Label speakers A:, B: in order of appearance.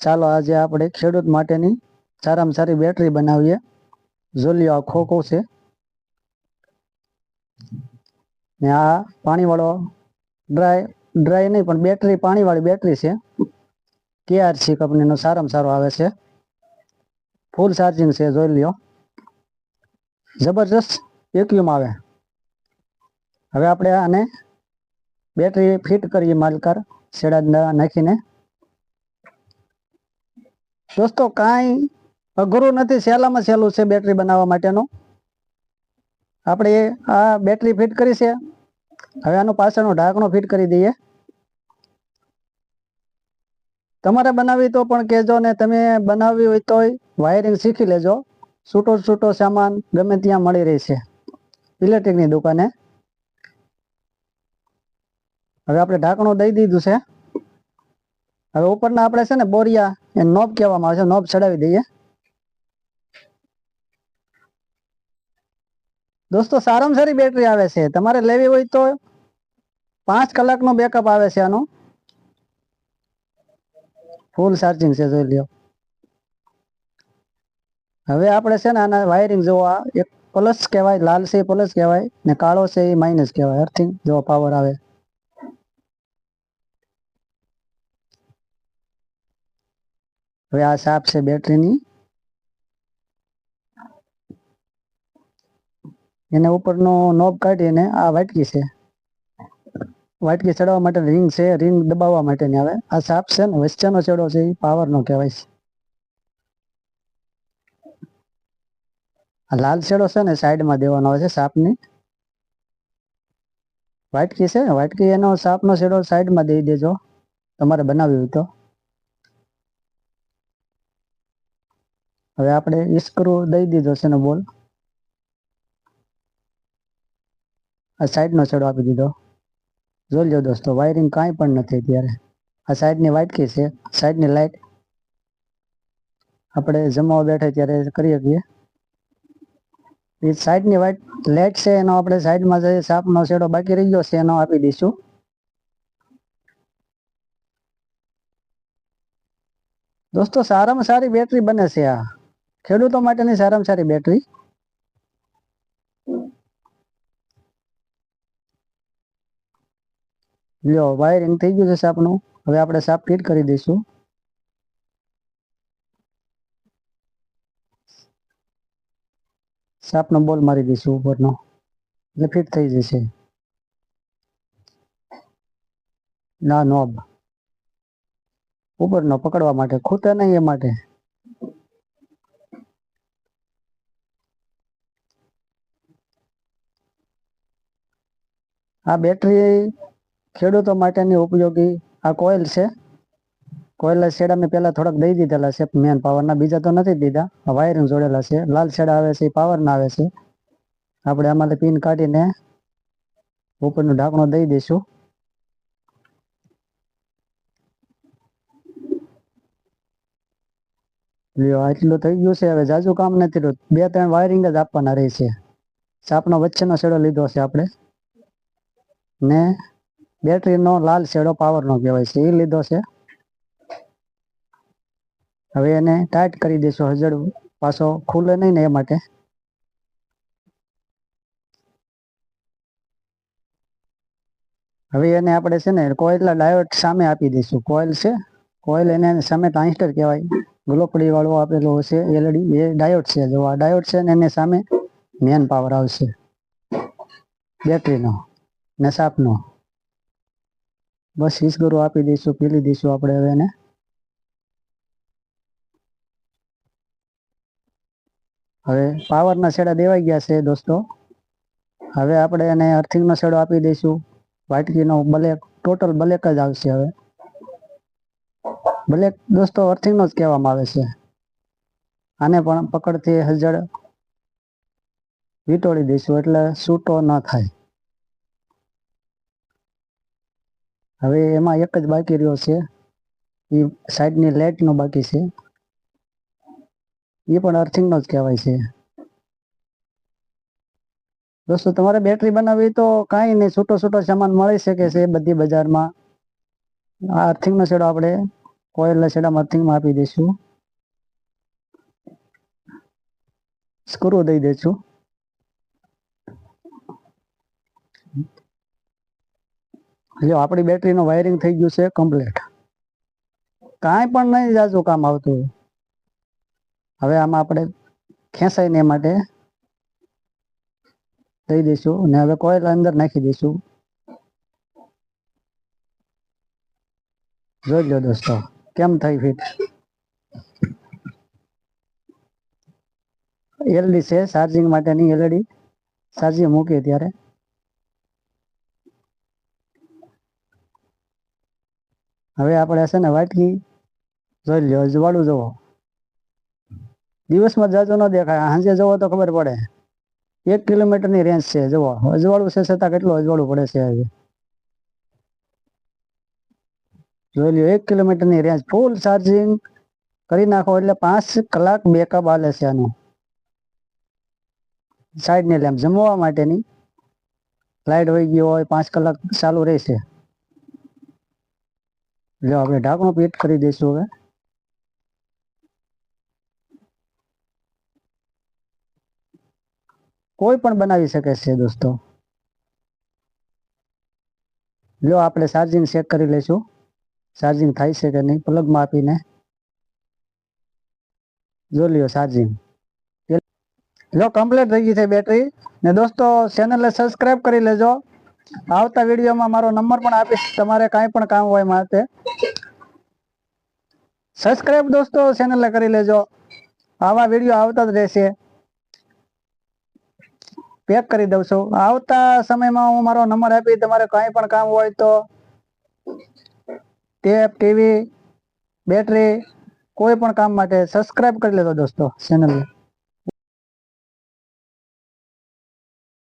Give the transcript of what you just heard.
A: ચાલો આજે આપણે ખેડૂત માટેની સારામાં સારી બેટરી બનાવીએ. જોલિયો આ ખોખો છે. ને આ પાણીવાળો ડ્રાય ડ્રાય નહીં, પણ બેટરી, પાણીવાળી બેટરી છે. કેઆરસી કંપનીનો સારામાં સારો આવે છે. ફૂલ ચાર્જિંગ છે, જોઈ લ્યો. જબરજસ્ત એક્યુમ આવે. હવે આપણે આને બેટરી ફિટ કરીએ, માલકાર શેડા નાખીને. દોસ્તો કાંઈ અઘરું નથી સહેલામાં સહેલું છે બેટરી બનાવવા માટેનું. આપણે આ બેટરી ફિટ કરી છે. હવે આનું પાછળનું ઢાંકણું ફિટ કરી દઈએ. તમારે બનાવવી તો પણ કહેજો ને તમે બનાવવી હોય તોય વાયરિંગ શીખી લેજો. છૂટો છૂટો સામાન ગમે ત્યાં મળી રહી છે ઇલેક્ટ્રિકની દુકાને. હવે આપણે ઢાંકણું દઈ દીધું છે. હવે ઉપરના આપણે છે ને બોરિયા, એ નોબ કહેવામાં આવે છે, નોબ ચડાવી દઈએ. દોસ્તો, સારામાં સારી બેટરી આવે છે. તમારે લેવી હોય તો પાંચ કલાકનો બેકઅપ આવે છે આનો. ફૂલ ચાર્જિંગ છે, જોઈ લ્યો. હવે આપણે છે ને આના વાયરિંગ જોવા એક પ્લસ કહેવાય, લાલ છે પ્લસ કહેવાય, ને કાળો છે એ માઇનસ કહેવાય. અર્થિંગ જો પાવર આવે. હવે આ સાપ છે બેટરીની. એને ઉપરનો નોબ કાઢીને આ વાટકી છે. વાટકી ચડાવવા માટે રિંગ છે રિંગ દબાવવા માટેની આવે આ સાપ છે ને, વચ્ચેનો ચડો છે એ પાવરનો કહેવાય છે. આ લાલ છેડો છે ને, સાઈડમાં દેવાનો આવે છે સાપની. વાટકી છે વાટકી એનો સાપનો છેડો સાઈડમાં દઈ દેજો. તમારે બનાવ્યું તો. હવે આપણે ઈસ્ક્રુ દઈ દીધો છે ને બોલ. આ સાઈડનો છેડો આપી દીધો. જોઈ લો દોસ્તો, વાયરિંગ કાંઈ પણ નથી અત્યારે. આ સાઈડની વાટકી છે, સાઈડની લાઇટ આપણે જમવા બેઠે ત્યારે કરી શકીએ. એ સાઈડની વાઇટ લાઇટ છે, એનો આપણે સાઈડમાં જે સાપનો છેડો બાકી રહી ગયો છે, એનો આપી દઈશું. દોસ્તો, સારામાં સારી બેટરી બને છે આ. ખેડૂતો માટેની સારામાં સારી બેટરી લ્યો વાયરિંગ થઈ ગયું છે સાપનું. હવે આપણે સાપ ફિટ કરી દઈશું. સાપનો બોલ મારી દઈશું ઉપરનો. એટલે ફિટ થઈ જશે. ના, નોબ. ઉપરનો પકડવા માટે, ખૂટે નહીં એ માટે. આ બેટરી ખેડૂતો માટેની ઉપયોગી આ કોઇલ છે. કોઇલ શેડા મેં પહેલાં થોડાક દઈ દીધેલા છે મેન પાવરના બીજા તો નથી દીધા. વાયરિંગ જોડેલા છે. લાલ શેડા આવે છે, એ પાવરના આવે છે. આપણે આમાંથી પિન કાઢીને ઉપરનું ઢાંકણું દઈ દઈશું. આટલું થઈ ગયું છે. હવે જાજુ કામ નથી રહ્યું. બે ત્રણ વાયરિંગ જ આપવાના રહે છે. સાપનો વચ્ચેનો શેડો લીધો છે આપણે. ને બેટરીનો લાલ શેડો પાવરનો કહેવાય છે એ લીધો છે. હવે એને ટાઈટ કરી દઈશું હજડ પાછો ખુલે નહીં ને એ માટે. હવે એને આપણે છે ને કોઇલના ડાયોડ સામે આપી દઈશું. કોઇલ છે કોઇલ એને સામે ટ્રાન્સટર કહેવાય. ગ્લોકડી વાળો આપેલો છે એલડી એ ડાયોડ છે. જો આ ડાયોડ છે ને એને સામે મેન પાવર આવશે. બેટરીનો. ને સાપનો બસ ઈસગરો આપી દઈશું, પીલી દઈશું આપણે હવે એને. હવે પાવરના છેડા દેવાઈ ગયા છે દોસ્તો. હવે આપણે એને અર્થિંગનો છેડો આપી દઈશું. વાટકીનો બ્લેક, ટોટલ બ્લેક જ આવશે હવે. બ્લેક દોસ્તો અર્થિંગનો જ કહેવામાં આવે છે. આને પણ પકડથી હજળ વીટોળી દઈશું એટલે છૂટો ન થાય. હવે એમાં એક જ બાકી રહ્યો છે. એ સાઈડની લાઇટનો બાકી છે. એ પણ અર્થિંગનો જ કહેવાય છે. દોસ્તો, તમારે બેટરી બનાવવી તો કાંઈ નહીં, છૂટો છૂટો સામાન મળી શકે છે બધી બજારમાં. આ અર્થિંગનો છેડો આપણે કોઈલના છેડામાં અર્થિંગમાં આપી દઈશું. સ્ક્રૂ દઈ દઈશું. જો આપણી બેટરીનું વાયરિંગ થઈ ગયું છે કમ્પ્લીટ કાંઈ પણ નહીં જાજુ કામ આવતું. હવે આમાં આપણે ખેંચાઈને માટે દઈ દઈશું અને હવે કોઈલ અંદર નાખી દઈશું. જોઈ લો દોસ્તો, કેમ થઈ ફિટ એલડી છે ચાર્જિંગ માટેની એલઈડી ચાર્જિંગ મૂકીએ ત્યારે. હવે આપણે છે ને વાટકી જોઈ લ્યો અજવાળું જુઓ. દિવસમાં જાજો ન દેખાય સાંજે જવો તો ખબર પડે. એક કિલોમીટરની રેન્જ છે, જુઓ. અજવાળું છે છતાં કેટલું અજવાળું પડે છે હવે જોઈ લ્યો, એક કિલોમીટરની રેન્જ ફૂલ ચાર્જિંગ કરી નાખો એટલે પાંચ કલાક બેકઅપ આલે છે આનું. સાઈડની લેમ્પ જમવા માટેની. લાઈટ વહી ગયો હોય, પાંચ કલાક ચાલુ રહેશે. જો આપણે ઢાંકણું પેટ કરી દઈશું હવે. કોઈ પણ બનાવી શકે છે દોસ્તો. લો આપણે ચાર્જિંગ ચેક કરી લઈશું. ચાર્જિંગ થાય છે કે નહીં, પ્લગમાં આપીને. જો લ્યો ચાર્જિંગ લો કમ્પ્લીટ થઈ ગઈ છે બેટરી ને દોસ્તો ચેનલને સબસ્ક્રાઈબ કરી લેજો. આવતા વિડીયોમાં મારો નંબર પણ આપીશ. તમારે કાંઈ પણ કામ હોય માટે સબસ્ક્રાઇબ દોસ્તો ચેનલને કરી લેજો. આવા વીડિયો આવતા જ રહેશે. પેક કરી દઉં છું. આવતા સમયમાં હું મારો નંબર આપી, તમારે કંઈ પણ કામ હોય તો ટેપ ટીવી બેટરી કોઈ પણ કામ માટે સબસ્ક્રાઇબ કરી લેજો દોસ્તો ચેનલને